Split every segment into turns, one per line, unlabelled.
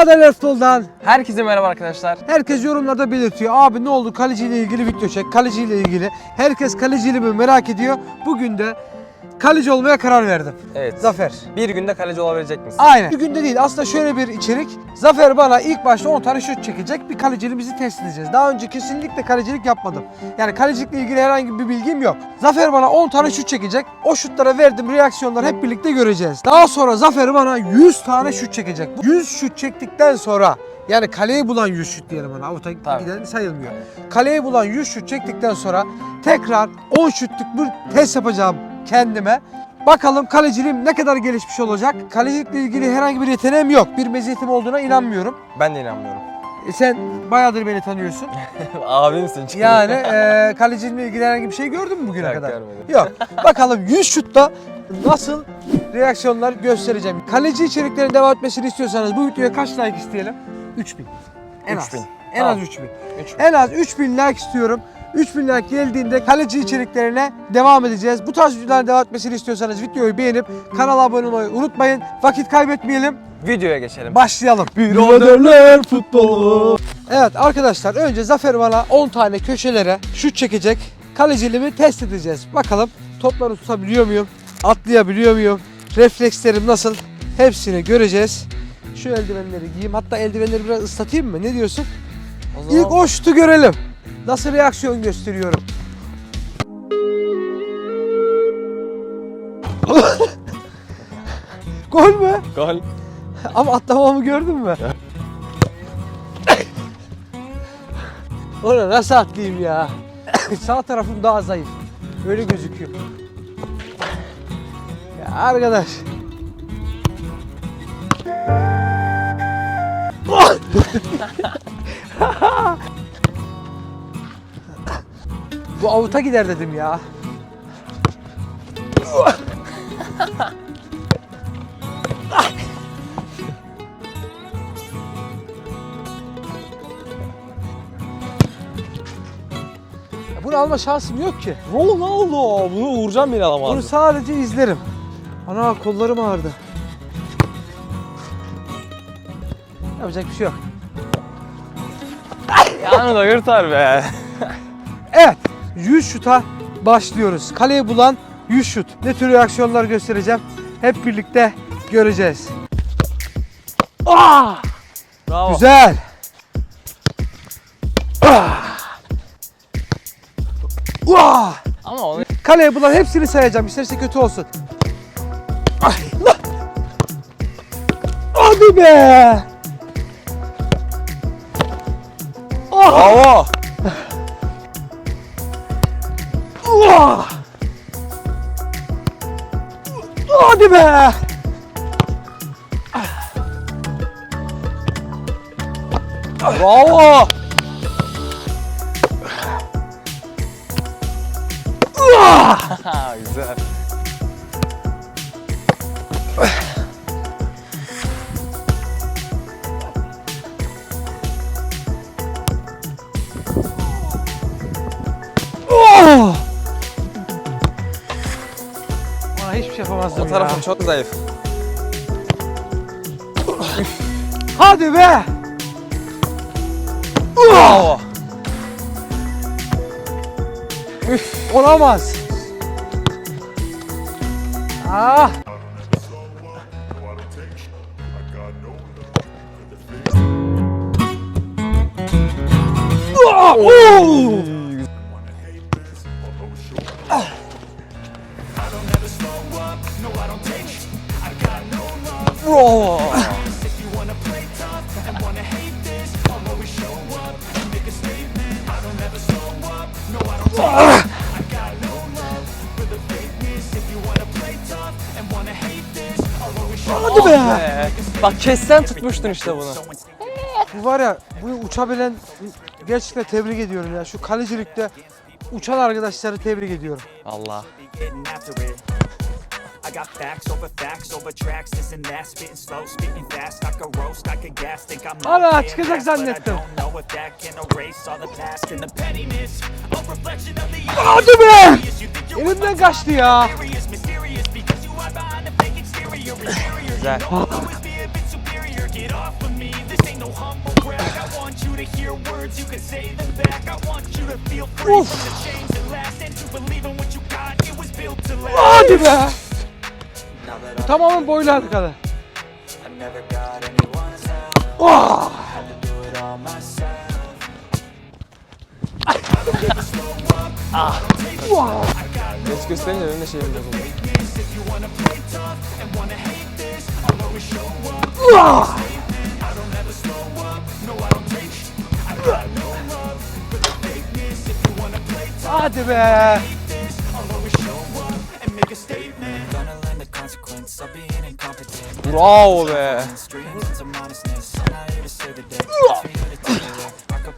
Birader Futbol'dan
Herkese merhaba arkadaşlar.
herkes yorumlarda belirtiyor. Abi ne oldu kaleciyle ilgili video çek, kaleciyle ilgili. Herkes kaleciyle mi merak ediyor. Bugün de kaleci olmaya karar verdim.
Evet.
Zafer.
Bir günde kaleci olabilecek misin?
Aynen. Bir günde değil. Aslında şöyle bir içerik. Zafer bana ilk başta 10 tane şut çekecek. Bir kaleciliğimizi test edeceğiz. Daha önce kesinlikle kalecilik yapmadım. Yani kalecilikle ilgili herhangi bir bilgim yok. Zafer bana 10 tane şut çekecek. O şutlara verdiğim reaksiyonları hep birlikte göreceğiz. Daha sonra Zafer bana 100 tane şut çekecek. Bu 100 şut çektikten sonra yani kaleyi bulan 100 şut diyelim ona. Avuta giden sayılmıyor. Kaleyi bulan 100 şut çektikten sonra tekrar 10 şutluk bir test yapacağım kendime. Bakalım kaleciliğim ne kadar gelişmiş olacak. Kalecilikle ilgili herhangi bir yeteneğim yok. Bir meziyetim olduğuna inanmıyorum.
Ben de inanmıyorum.
E sen bayağıdır beni tanıyorsun.
Abimsin çünkü.
Yani e, kalecilikle ilgili herhangi bir şey gördün mü bugüne
Yok,
kadar?
görmedim.
Yok. Bakalım 100 şutta nasıl reaksiyonlar göstereceğim. Kaleci içeriklerin devam etmesini istiyorsanız bu videoya kaç like isteyelim? 3000. En az.
3000.
En az 3000.
Üç.
En az 3000 like istiyorum. 3000 like geldiğinde kaleci içeriklerine devam edeceğiz. Bu tarz videoların devam etmesini istiyorsanız videoyu beğenip kanala abone olmayı unutmayın. Vakit kaybetmeyelim.
Videoya geçelim.
Başlayalım. Biraderler futbolu. Evet arkadaşlar önce Zafer bana 10 tane köşelere şut çekecek. Kaleciliğimi test edeceğiz. Bakalım topları tutabiliyor muyum? Atlayabiliyor muyum? Reflekslerim nasıl? Hepsini göreceğiz. Şu eldivenleri giyeyim. Hatta eldivenleri biraz ıslatayım mı? Ne diyorsun?
O zaman
İlk o şutu görelim. Nasıl reaksiyon gösteriyorum? Gol mü?
gol.
Ama atlamamı gördün mü? Ona nasıl atlayayım ya? Sağ tarafım daha zayıf. Öyle gözüküyor. Ya arkadaş. Bu avuta gider dedim ya. Bunu alma şansım yok ki.
Oğlum ne oldu? Bunu vuracağım bile
Bunu
alamazdım.
sadece izlerim. Ana kollarım ağrıdı. Yapacak bir şey yok.
Yani da yırtar be.
Evet, 100 şuta başlıyoruz. Kaleyi bulan 100 şut. Ne tür reaksiyonlar göstereceğim? Hep birlikte göreceğiz. Aa!
Bravo.
Güzel. Ah! Vah!
Ama onu
Kaleye bulan hepsini sayacağım. İsterse kötü olsun. Ay, lan! Hadi be! Ah!
Bravo.
哇！我的妈！哇
哇！Tarafım çok zayıf.
Hadi be!
Bravo.
Üf, olamaz. Ah!
Bak kessen tutmuştun işte bunu.
Bu var ya, bu uçabilen gerçekten tebrik ediyorum ya. Şu kalecilikte uçan arkadaşları tebrik ediyorum.
Allah.
I got facts over facts over tracks, this and that. Spitting slow, spitting fast. I could roast, I could gas. Think I'm
Ana, çıkacak zannettim. Hadi be! Elimden kaçtı ya.
Güzel.
get off of me. This ain't no humble brag. I want you to hear words, you can say them back. I want you to feel free
Oof.
from the chains that last and to believe in what you got. It was built to last.
Hadi be. Tamamen boylu
help.
Oh.
İt.
Geç gösterince benim de şeyim bozuldu.
Weakness,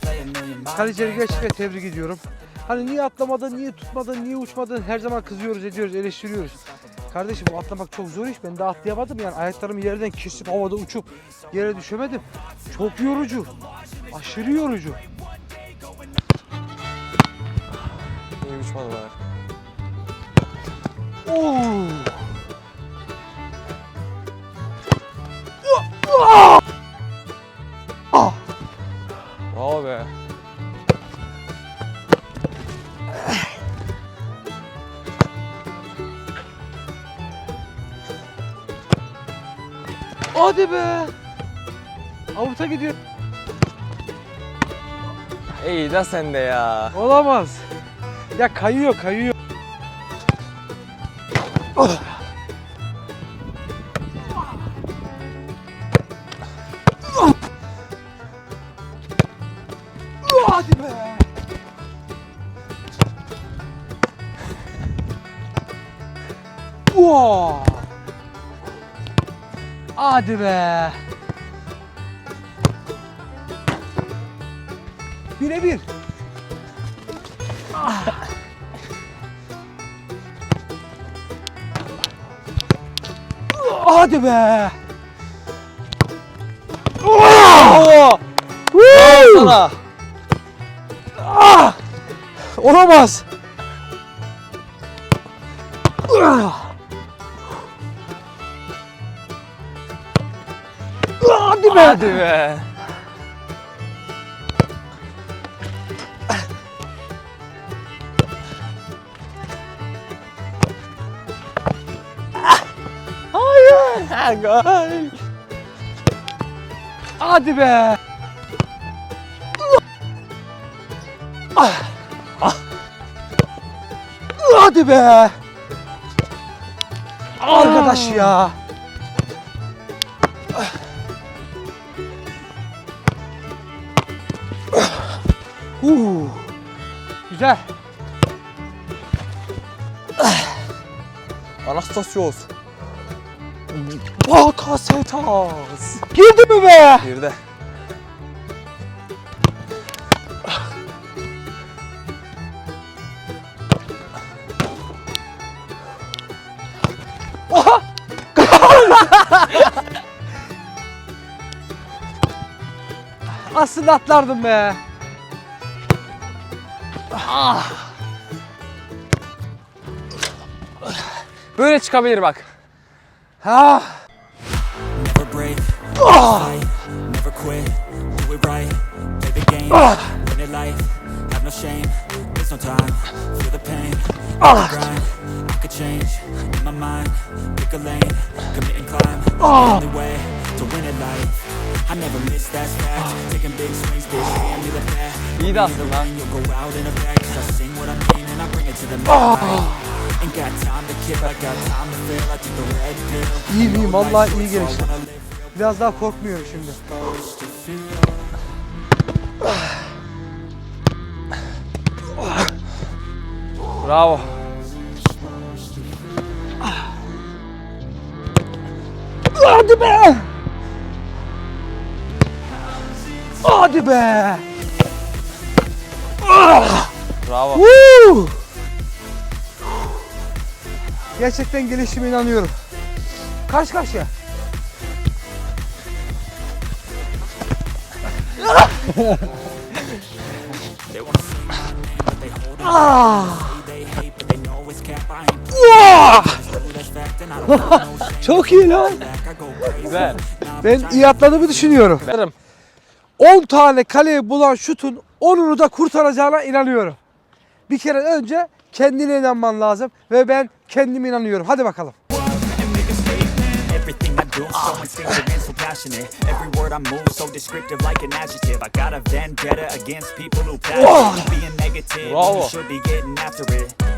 play a million miles.
Kalecileri gerçekten tebrik ediyorum. Hani niye atlamadın, niye tutmadın, niye uçmadın her zaman kızıyoruz, ediyoruz, eleştiriyoruz. Kardeşim bu atlamak çok zor iş. Ben de atlayamadım yani. Ayaklarımı yerden kesip havada uçup yere düşemedim. Çok yorucu. Aşırı yorucu.
İyi uçmadılar.
Oo. Ah.
Bravo be.
Hadi be. Avuta gidiyor.
İyi de sen de ya.
Olamaz. Ya kayıyor, kayıyor. Hadi be. Wow. Hadi be. Bire bir. Hadi be.
Bravo.
Woo!
Sana.
Ah! Olamaz. Hadi be.
Hadi be. Ha, gol.
Hadi be. Ah! Ah! Hadi be. Arkadaş ya. Huu. Güzel.
Anastasios.
Bakasetas. Girdi mi be? Oha! Aslında atlardım be.
Böyle çıkabilir bak.
Ha.
Never break, ah. fight, never quit, do it right, play the game, ah. win it life, have no shame, there's no time, feel the pain, ah. grind, I could change, in my mind, pick a lane, commit and climb, the only way to win it life, I never miss fact, taking big swings, bitch, hand me the bat,
İyi de attın lan.
you'll go out in a bag, cause I sing what I mean and I bring it to the night,
İyi miyim? Vallahi iyi geliştim. Biraz daha korkmuyorum şimdi.
Bravo.
Hadi be! Hadi be!
Bravo.
Woo! Gerçekten gelişime inanıyorum.
They hold it.
Ah! Çok iyi lan.
Güzel.
Ben iyi atladığımı düşünüyorum.
Benim.
10 tane kaleye bulan şutun 10'unu da kurtaracağına inanıyorum. Bir kere önce kendine inanman lazım ve ben kendime inanıyorum. Hadi bakalım.
Everything I do so instinctive and so passionate. Every word I move so descriptive like an adjective. I got a vendetta against people who passionate oh! being negative. when
Bravo.
You should be getting after it.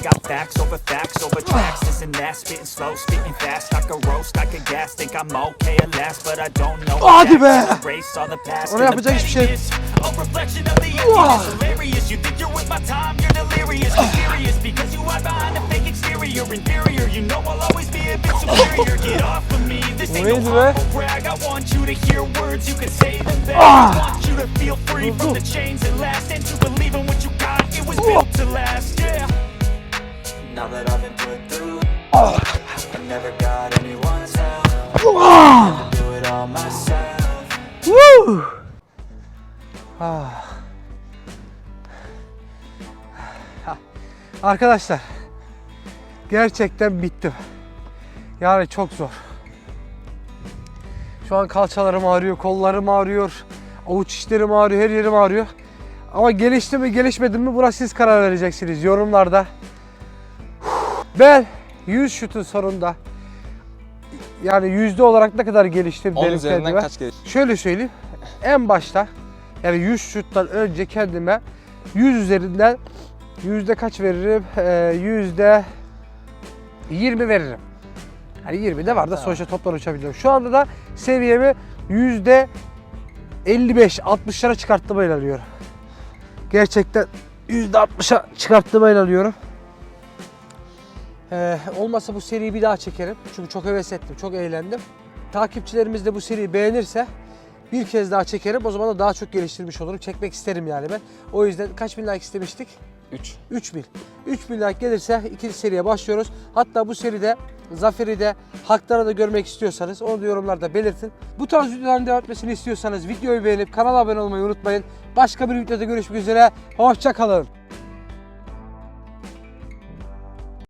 I got facts over facts over tracks. This and that, spitting slow, spitting fast. I could roast, I could gas. Think I'm okay at last, but I don't know.
Hadi be!
exact. Erase all the past. The
yapacak hiçbir şey
A reflection of the emptiness. Hilarious. You think you're with my time, you're delirious. Mysterious because you hide behind a fake exterior. Inferior, you know I'll always be a bit superior. Get off of me. This ain't no
be?
humble brag. I want you to hear words, you can say them back. I want you to feel free from the chains that last and to believe in what you got. It was built to last. Now that I've been put through, I never got anyone's help. Had to do it all myself.
Woo! Ah. Arkadaşlar gerçekten bittim. Yani çok zor. Şu an kalçalarım ağrıyor, kollarım ağrıyor, avuç içlerim ağrıyor, her yerim ağrıyor. Ama gelişti mi gelişmedi mi buna siz karar vereceksiniz yorumlarda. Ben 100 şutun sonunda yani yüzde olarak ne kadar geliştim
10
benim
üzerinden
kendime.
kaç gelir?
Şöyle söyleyeyim. En başta yani 100 şuttan önce kendime 100 üzerinden yüzde kaç veririm? Ee, Yüzde 20 veririm. Hani 20 de var da sonuçta toplar uçabiliyorum. Şu anda da seviyemi yüzde 55-60'lara çıkarttığıma inanıyorum. Gerçekten yüzde 60'a çıkarttığıma inanıyorum. Ee, olmasa bu seriyi bir daha çekerim. Çünkü çok heves ettim, çok eğlendim. Takipçilerimiz de bu seriyi beğenirse bir kez daha çekerim. O zaman da daha çok geliştirmiş olurum. Çekmek isterim yani ben. O yüzden kaç bin like istemiştik?
3.
3000. 3000 like gelirse ikinci seriye başlıyoruz. Hatta bu seride Zafer'i de Haklar'a da görmek istiyorsanız onu da yorumlarda belirtin. Bu tarz videoların devam etmesini istiyorsanız videoyu beğenip kanala abone olmayı unutmayın. Başka bir videoda görüşmek üzere. Hoşça kalın.